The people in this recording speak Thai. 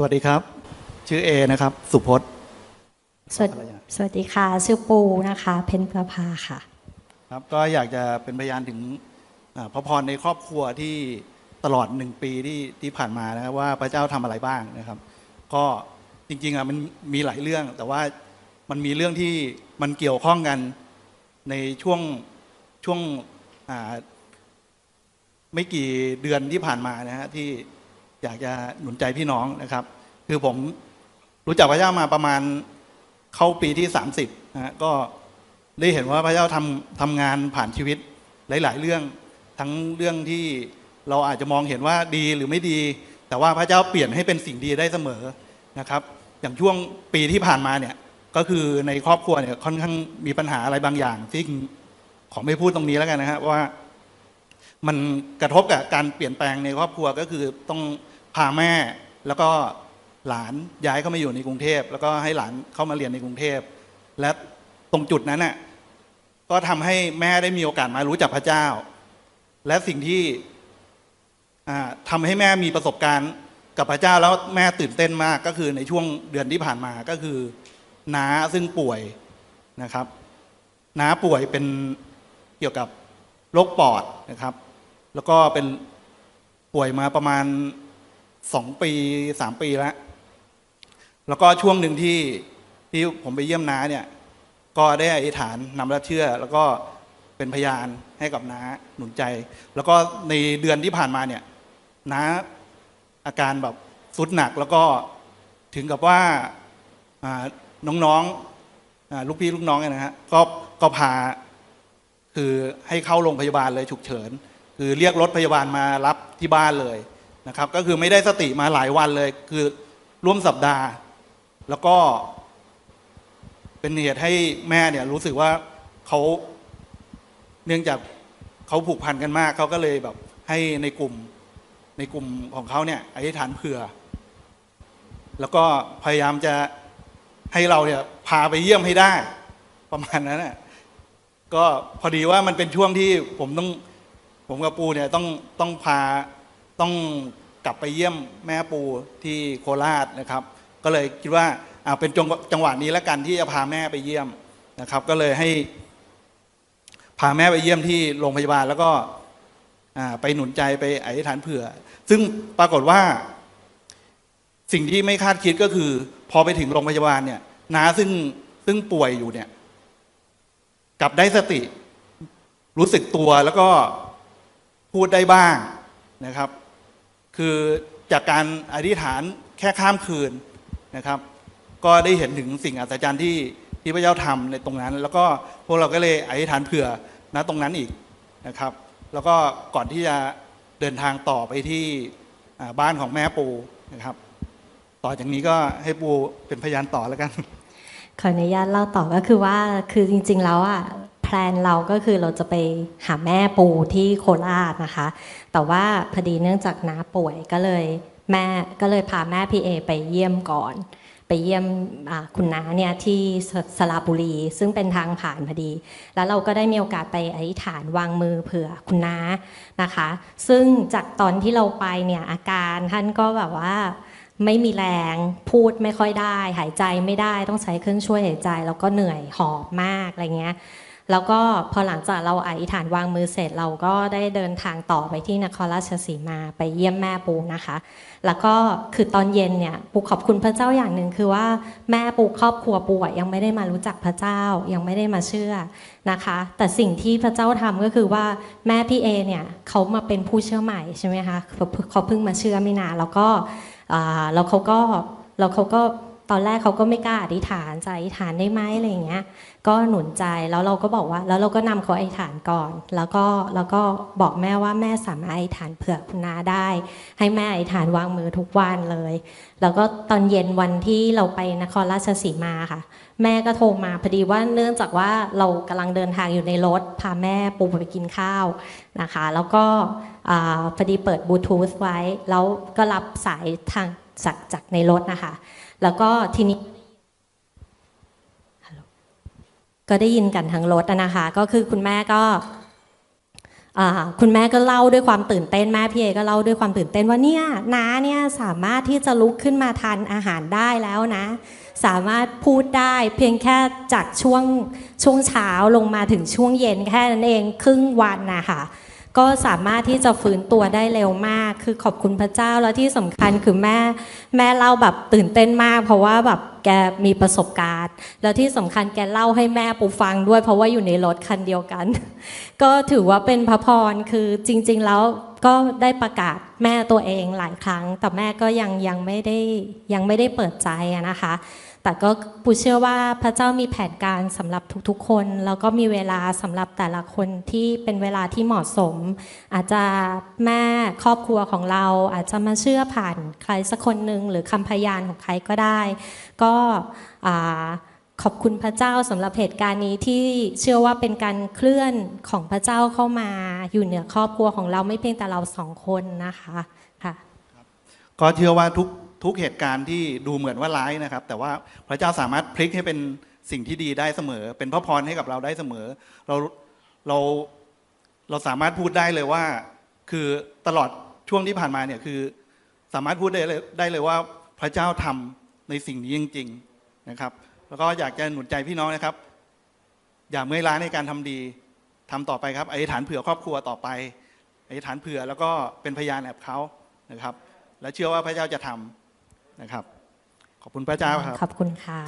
สวัสดีครับ ชื่อเอนะครับ สุพจน์สวัสภรรยาสวัสดีค่ะ ชื่อปูนะคะ เพนประภาค่ะ ครับก็อยากจะเป็นพยานถึงอ่าพระพรในครอบครัวที่ตลอดหนึ่งปีที่ที่ผ่านมานะครับว่าพระเจ้าทำอะไรบ้างนะครับ ก็จริงๆอะมันมีหลายเรื่อง แต่ว่ามันมีเรื่องที่มันเกี่ยวข้องกันในช่วงช่วงอ่าไม่กี่เดือนที่ผ่านมานะฮะที่ อยากจะหนุนใจพี่น้องนะครับ คือผมรู้จักพระเจ้ามาประมาณเข้าปีที่ 30นะฮะก็ได้เห็นว่าพระเจ้าทำทำงานผ่านชีวิตหลาย ๆ เรื่องทั้งเรื่องที่เราอาจจะมองเห็นว่าดีหรือไม่ดี แต่ว่าพระเจ้าเปลี่ยนให้เป็นสิ่งดีได้เสมอนะครับ อย่างช่วงปีที่ผ่านมาเนี่ยก็คือในครอบครัวเนี่ยค่อนข้างมีปัญหาอะไรบางอย่างที่ขอไม่พูดตรงนี้แล้วกันนะฮะว่ามันกระทบกับการเปลี่ยนแปลงในครอบครัวก็คือต้อง พาแม่แล้วก็หลานย้ายเข้ามาอยู่ในกรุงเทพ แล้วก็ให้หลานเข้ามาเรียนในกรุงเทพ และตรงจุดนั้นน่ะก็ทำให้แม่ได้มีโอกาสมารู้จักพระเจ้า และสิ่งที่อ่าทำให้แม่มีประสบการณ์กับพระเจ้าแล้วแม่ตื่นเต้นมากก็คือในช่วงเดือนที่ผ่านมาก็คือน้าซึ่งป่วยนะครับน้าป่วยเป็นเกี่ยวกับโรคปอดนะครับ แล้วก็เป็นป่วยมาประมาณ สองปีสามปีแล้ว แล้วก็ช่วงหนึ่งที่ที่ผมไปเยี่ยมน้าเนี่ย ก็ได้อธิษฐานนำรับเชื่อ แล้วก็เป็นพยานให้กับน้าหนุนใจ แล้วก็ในเดือนที่ผ่านมาเนี่ยน้าอาการแบบสุดหนักแล้วก็ถึงกับว่าน้องๆลูกพี่ลูกน้องเนี่ยนะฮะก็ก็พาคือให้เข้าโรงพยาบาลเลยฉุกเฉิน คือเรียกรถพยาบาลมารับที่บ้านเลย นะครับ ก็คือไม่ได้สติมาหลายวันเลย คือร่วมสัปดาห์ แล้วก็ เป็นเหตุให้แม่เนี่ยรู้สึกว่าเขาเนื่องจากเขาผูกพันกันมากเขาก็เลยแบบให้ในกลุ่มในกลุ่มของเขาเนี่ยอธิษฐานเผื่อ แล้วก็พยายามจะให้เราเนี่ยพาไปเยี่ยมให้ได้ ประมาณนั้นน่ะก็พอดีว่ามันเป็นช่วงที่ผมต้องผมกับปูเนี่ยต้องต้องพา ต้องกลับไปเยี่ยมแม่ปูที่โคราชนะครับ ก็เลยคิดว่าอ่าเป็นจังหวะจังหวะนี้แล้วกันที่จะพาแม่ไปเยี่ยมนะครับ ก็เลยให้พาแม่ไปเยี่ยมที่โรงพยาบาลแล้วก็อ่าไปหนุนใจไปอธิษฐานเผื่อ ซึ่งปรากฏว่า สิ่งที่ไม่คาดคิดก็คือ พอไปถึงโรงพยาบาลเนี่ยน้าซึ่งซึ่งป่วยอยู่เนี่ยกลับได้สติ รู้สึกตัวแล้วก็พูดได้บ้างนะครับ คือจากการอธิษฐานแค่ข้ามคืนนะครับ ก็ได้เห็นถึงสิ่งอัศจรรย์ที่ที่พระเจ้าทำในตรงนั้น แล้วก็พวกเราก็เลยอธิษฐานเผื่อณตรงนั้นอีกนะครับ แล้วก็ก่อนที่จะเดินทางต่อไปที่บ้านของแม่ปูนะครับ ต่อจากนี้ก็ให้ปูเป็นพยานต่อแล้วกันขออนุญาตเล่าต่อก็คือว่าคือจริง ๆ แล้วอะ แพลนเราก็คือเราจะไปหาแม่ปูที่โคราชนะคะ แต่ว่าพอดีเนื่องจากน้าป่วยก็เลยแม่ก็เลยพาแม่พี่เอไปเยี่ยมก่อน ไปเยี่ยมคุณน้าเนี่ยที่สระบุรี ซึ่งเป็นทางผ่านพอดี แล้วเราก็ได้มีโอกาสไปอธิษฐานวางมือเผื่อคุณน้านะคะ ซึ่งจากตอนที่เราไปเนี่ยอาการท่านก็แบบว่าไม่มีแรงพูดไม่ค่อยได้ หายใจไม่ได้ต้องใช้เครื่องช่วยหายใจ แล้วก็เหนื่อยหอบมากอะไรเงี้ย แล้วก็พอหลังจากเราอธิษฐานวางมือเสร็จเราก็ได้เดินทางต่อไปที่นครราชสีมาไปเยี่ยมแม่ปูนะคะ แล้วก็คือตอนเย็นเนี่ยปูขอบคุณพระเจ้าอย่างหนึ่งคือว่าแม่ปูครอบครัวปูยังไม่ได้มารู้จักพระเจ้ายังไม่ได้มาเชื่อนะคะ แต่สิ่งที่พระเจ้าทำก็คือว่าแม่พี่เอเนี่ยเขามาเป็นผู้เชื่อใหม่ใช่ไหมคะเขาเพิ่งมาเชื่อไม่นานแล้วก็แล้วเขาก็แล้วเขาก็ ตอนแรกเขาก็ไม่กล้าอธิษฐานจะอธิษฐานได้ไหมอะไรอย่างเงี้ย ก็หนุนใจแล้วเราก็บอกว่า แล้วเราก็นำเขาอธิษฐานก่อน แล้วก็แล้วก็บอกแม่ว่าแม่สามารถอธิษฐานเผื่อคุณนาได้ ให้แม่อธิษฐานวางมือทุกวันเลย แล้วก็ตอนเย็นวันที่เราไปนครราชสีมาค่ะ แม่ก็โทรมาพอดีว่าเนื่องจากว่าเรากำลังเดินทางอยู่ในรถพาแม่ปูไปกินข้าวนะคะ แล้วก็พอดีเปิดบลูทูธไว้แล้วก็รับสายทาง จากจากในรถนะคะ แล้วก็ทีนี้ก็ได้ยินกันทั้งรถนะคะ ก็คือคุณแม่ก็คุณแม่ก็เล่าด้วยความตื่นเต้นแม่พี่เอก็เล่าด้วยความตื่นเต้นว่าเนี่ยน้าเนี่ยสามารถที่จะลุกขึ้นมาทานอาหารได้แล้วนะ สามารถพูดได้เพียงแค่จากช่วงช่วงเช้าลงมาถึงช่วงเย็นแค่นั้นเองครึ่งวันนะคะ ก็สามารถที่จะฟื้นตัวได้เร็วมาก คือขอบคุณพระเจ้าแล้วที่สำคัญคือแม่แม่เล่าแบบตื่นเต้นมาก เพราะว่าแบบแกมีประสบการณ์ แล้วที่สำคัญแกเล่าให้แม่ปูฟังด้วย เพราะว่าอยู่ในรถคันเดียวกัน ก็ถือว่าเป็นพระพรคือจริง ๆ แล้วก็ได้ประกาศแม่ตัวเองหลายครั้ง แต่แม่ก็ยังยังไม่ได้ยังไม่ได้เปิดใจนะคะ แต่ก็ปูเชื่อว่าพระเจ้ามีแผนการสำหรับทุกๆคน แล้วก็มีเวลาสำหรับแต่ละคนที่เป็นเวลาที่เหมาะสม อาจจะแม่ครอบครัวของเราอาจจะมาเชื่อผ่านใครสักคนหนึ่งหรือคำพยานของใครก็ได้ ก็ขอบคุณพระเจ้าสำหรับเหตุการณ์นี้ที่เชื่อว่าเป็นการเคลื่อนของพระเจ้าเข้ามาอยู่เหนือครอบครัวของเราไม่เพียงแต่เราสองคนนะคะค่ะก็เชื่อว่าทุก ทุกเหตุการณ์ที่ดูเหมือนว่าร้ายนะครับ แต่ว่าพระเจ้าสามารถพลิกให้เป็นสิ่งที่ดีได้เสมอ เป็นพระพรให้กับเราได้เสมอ เราเราเราสามารถพูดได้เลยว่า คือตลอดช่วงที่ผ่านมาเนี่ยคือสามารถพูดได้เลยได้เลยว่าพระเจ้าทำในสิ่งนี้จริง ๆนะครับ แล้วก็อยากจะหนุนใจพี่น้องนะครับ อย่าเมื่อยล้าในการทำดีทำต่อไปครับอธิษฐานเผื่อครอบครัวต่อไปอธิษฐานเผื่อแล้วก็เป็นพยานแอบเขานะครับ และเชื่อว่าพระเจ้าจะทำ นะครับ ขอบคุณพระเจ้าครับ ขอบคุณค่ะ